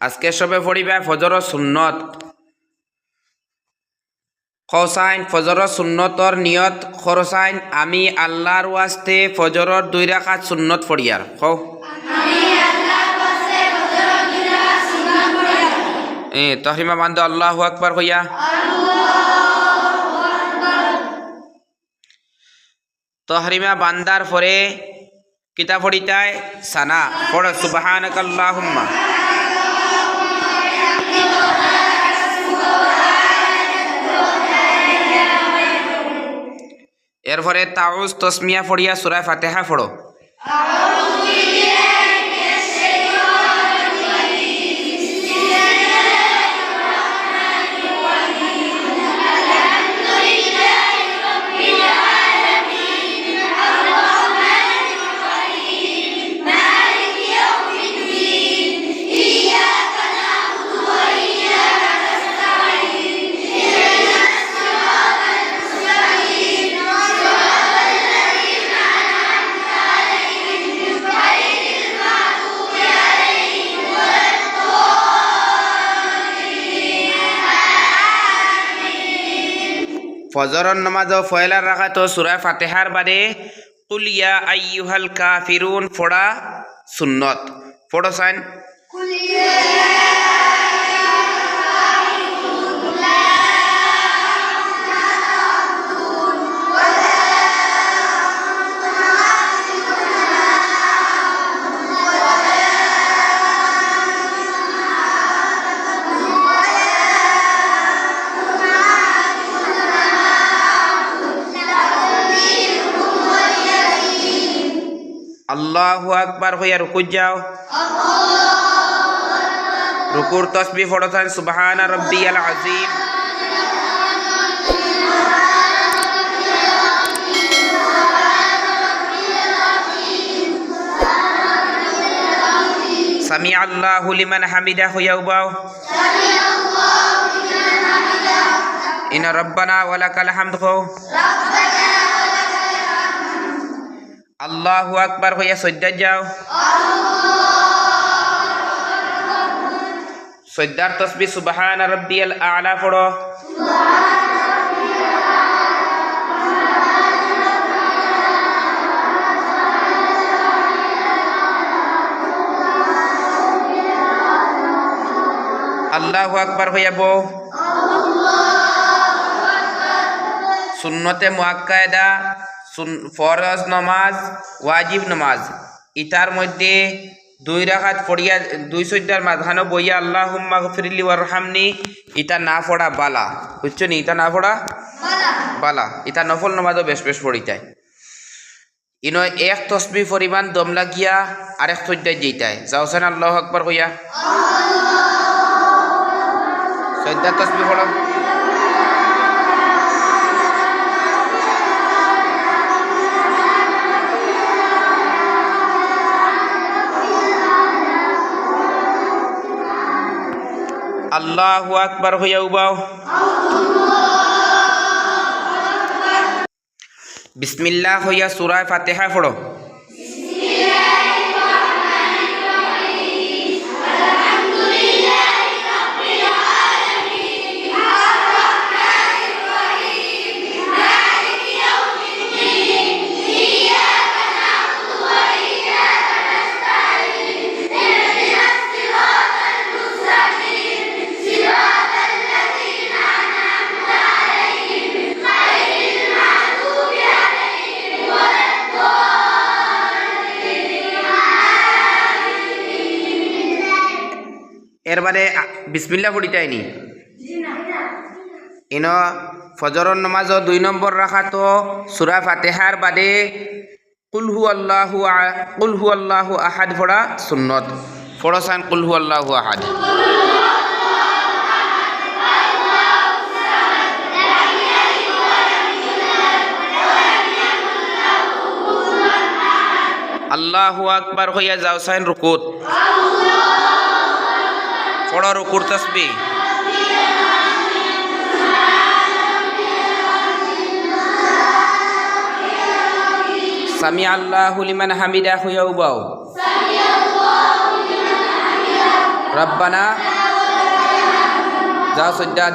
আজকে সবে পড়িবা ফজর সুন্নত। খসাইন ফজর সুন্নতর নিয়ত খরসাইন আমি আল্লাহর ওয়াস্তে ফজরর দুই রাখাত সুন্নত পড়িয়ার খৌ এ তহরিমা বান্ধ আল্লাহ আকবার হইয়া তহরিমা বান্দার পরে কিতা পড়িতায় সানা পড় সুবাহানক এরপরে তাউজ তসমিয়া পড়িয়া সুরায় ফাতেহা পড়ো। ফজরর নামাজ ফয়লার রাখা তো সুরা ফাতেহার বাদে কুলিয়া আইয়ুহাল কাফিরুন ফোড়া সুন্নত। ফোড়ো সাইন আল্লাহু আকবার হইয়া রুকুর যাও। রুকুর তসবি ফোড়ো সাইন সুবহানা রব্বিয়াল আজিম সামি আল্লাহু লিমান হামিদা হইয়া উবাও ইন রব্বানা ওয়ালাকাল হামদ। কও আল্লাহু আকবার হইয়া সজ্জা যাও। সজ্জার তসবি সুবহান রব্বিয়াল আলা পড়ো। আল্লাহু আকবার হইয়া বউ সুন্নতে মুআক্কায়দা সুন ফরজ নমাজ ওয়াজিব নমাজ। ইতার মধ্যে দুই রাখাত পড়িয়া দুই সজ্জার মাঝখানে বইয়া আল্লাহ হুম্মা গফিরিলি ওয়ারহামনি। ইটা না পড়া বালা। বুঝছ নি? ইটা না পড়া বালা। ইটা নফল নমাজও বেশ বেশ পড়িতায় ইনো এক তসবি পরিমাণ দম লাগিয়া আরেক সজ্জায় যেইতায়। যাওছেন আল্লাহ আকবার কইয়া। সজ্জা তসবি পড়ো। আল্লাহু আকবার হইয়া উবাও বিসমিল্লাহ হইয়া সুরায় ফাতেহা পড়ো। এরবারে বিসমিল্লা পড়িতাইনি ইন ফজরর নমাজ দুই নম্বর রাখা তো সুরা ফাতেহার বাদে কুলহু আল্লাহু কুলহু আল্লাহু আহাদ ফোড়া সুন্নত। ফোড়সান কুলহু আল্লাহু আহাদ। আল্লাহু আকবার হইয়া যাও সাইন রুকুত ফোড়া রুকুর তসবি সামি হামিদা হইয়া উবাও রব্বানা যাও সজ্জাদ।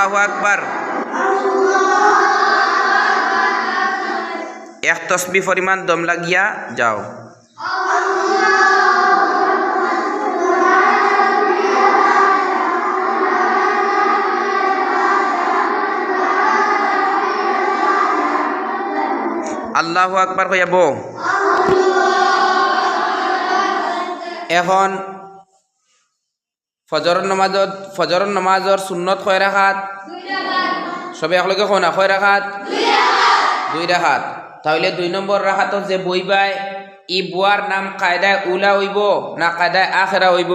আল্লাহু আকবার। এক তসবি পরিমাণ দম লাগিয়া যাও। আল্লাহু আকবার কইয়া বউ। এখন ফজরের নমাজত ফজরের নমাজর সুন্নত কয় রাখাত সবে একলগে কয় না কয় রাখাত দুই রাখাত তাহলে দুই নম্বর রাখাতত যে বইবাই ই বুয়ার নাম কায়দায় উলা হইব না কায়দায় আখেরা হইব?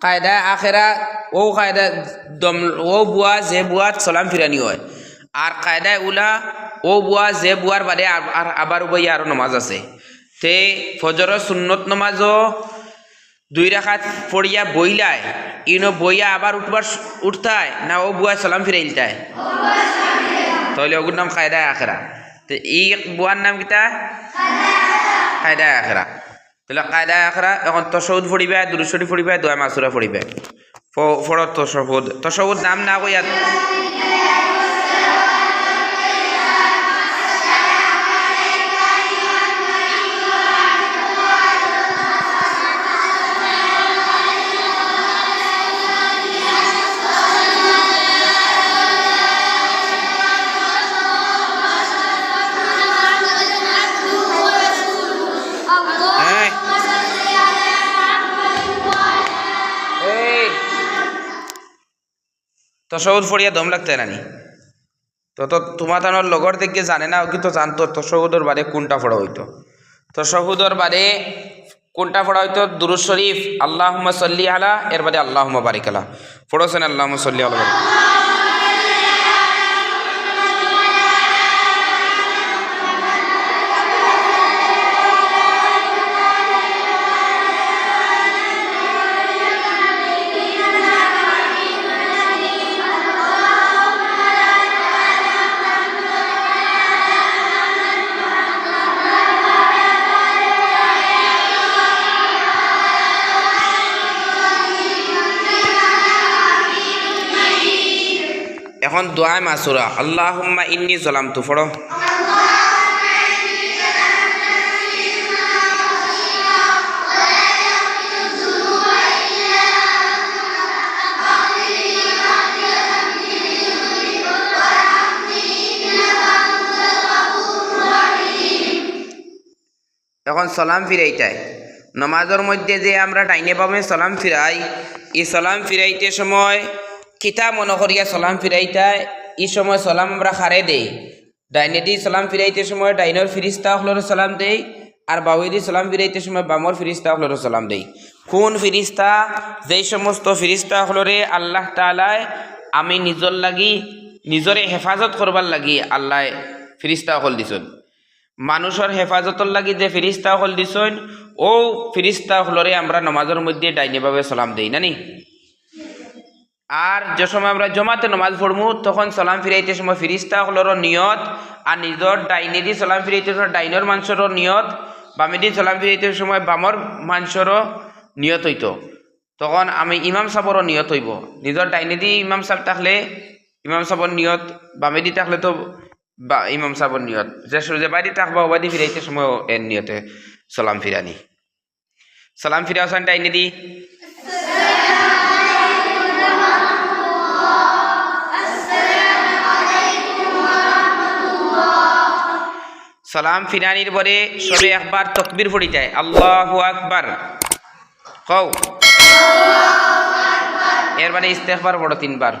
কায়দা আখেরা ও কায়দা দম ও বুয়া যে বুয়াত সালাম ফিরানি হয়। আর কায়দায় উলা ও বুয়া যে বুয়ার বাদে আর- আবার বই আরও নমাজ আছে। তে ফজরের সুন্নত নমাজও দুই রাখাত পড়িয়া বইলায়, ইনো বইয়া আবার উঠবার উঠতায়, না ও বুয়া সালাম ফিরাইলতায় তাহলে ওগুর নাম কায়দায় আখেরা। তো এই বুয়ার নাম কিতা? কায়দায় আখেরা। তাহলে কায়দায় আখেরা, এখন তসৌদ ফড়িবে দুরুশরী ফড়িবে দোয়া মাসুরা ফড়িবে ফড়ত তসৌদ তসৌদ নাম না কইয়া তসৌদ ফড়িয়া দম লাগতে নানি তো তো তোমার তানোর লগর দেখে জানে না, কিন্তু জানতো তসৌদর বারে কোনটা ফড়া হইতো। তসৌদর বারে কোনটা ফড়া হইতো? দুরু শরীফ আল্লাহ সল্লি আলা, এর বাদে আল্লাহ বারিক আলা। ফড়োসেন আল্লাহ সল্লি আলা এখন দোয়ায় মাসুরা। আল্লাহুম্মা ইন্নি জলাম তু ফড়ো এখন সালাম ফিরাইটাই নমাজের মধ্যে যে আমরা ডাইনে বামে সালাম ফিরাই, এই সালাম ফিরাইতে সময় কিতা মনে করিয়া সালাম ফিরাইতাই এই সময় সালাম আমরা খারে দেই ডাইনে দি সালাম ফিরাইতে সময় ডাইনের ফিরিস্তা হলোর সালাম দেই আর বাউই দি সালাম ফিরাইতে সময় বামর ফিরিস্তা হলোর সালাম দেই। কোন ফিরিস্তা যেই সমস্ত ফিরিস্তা হলরে আল্লাহ তালায় আমি নিজর লাগি নিজরে হেফাজত করবার লাগি আল্লাহ ফিরিস্তা হল দিছন। মানুষের হেফাজতর লাগি যে ফিরিস্তা হল দিছইন ও ফিরিস্তা হলরে আমরা নমাজের মধ্যে ডাইনিভাবে সালাম দেই নানি আর যে সময় আমরা জমাতে নমাজ পড়মু, তখন সালাম ফিরাইতে সময় ফিরিস্তা হলর নিয়ত, আর নিজর ডাইনেদি সালাম ফিরাইতে সময় ডাইনর মানুষেরও নিয়ত বামেদি সালাম ফিরাইতে সময় বামর মানুষেরও নিয়ত হইতো। তখন আমি ইমাম সাবরও নিয়ত হইব। নিজর ডাইনেদি ইমাম সাহেব থাকলে ইমাম সাবর নিয়ত বামেদি থাকলে তো বা ইমাম সাবর নিয়ত। যে যে বাড়ি থাকবা ওবাদি ফিরাইতে সময় এর নিয়তে সালাম ফিরানি। সালাম ফিরা হাসান ডাইনে সালাম ফিরানির পরে সবে একবার তকবির পড়ি যায়। আল্লাহ আকবর। কৌ এরপরে ইস্তেকবার বড় তিনবার।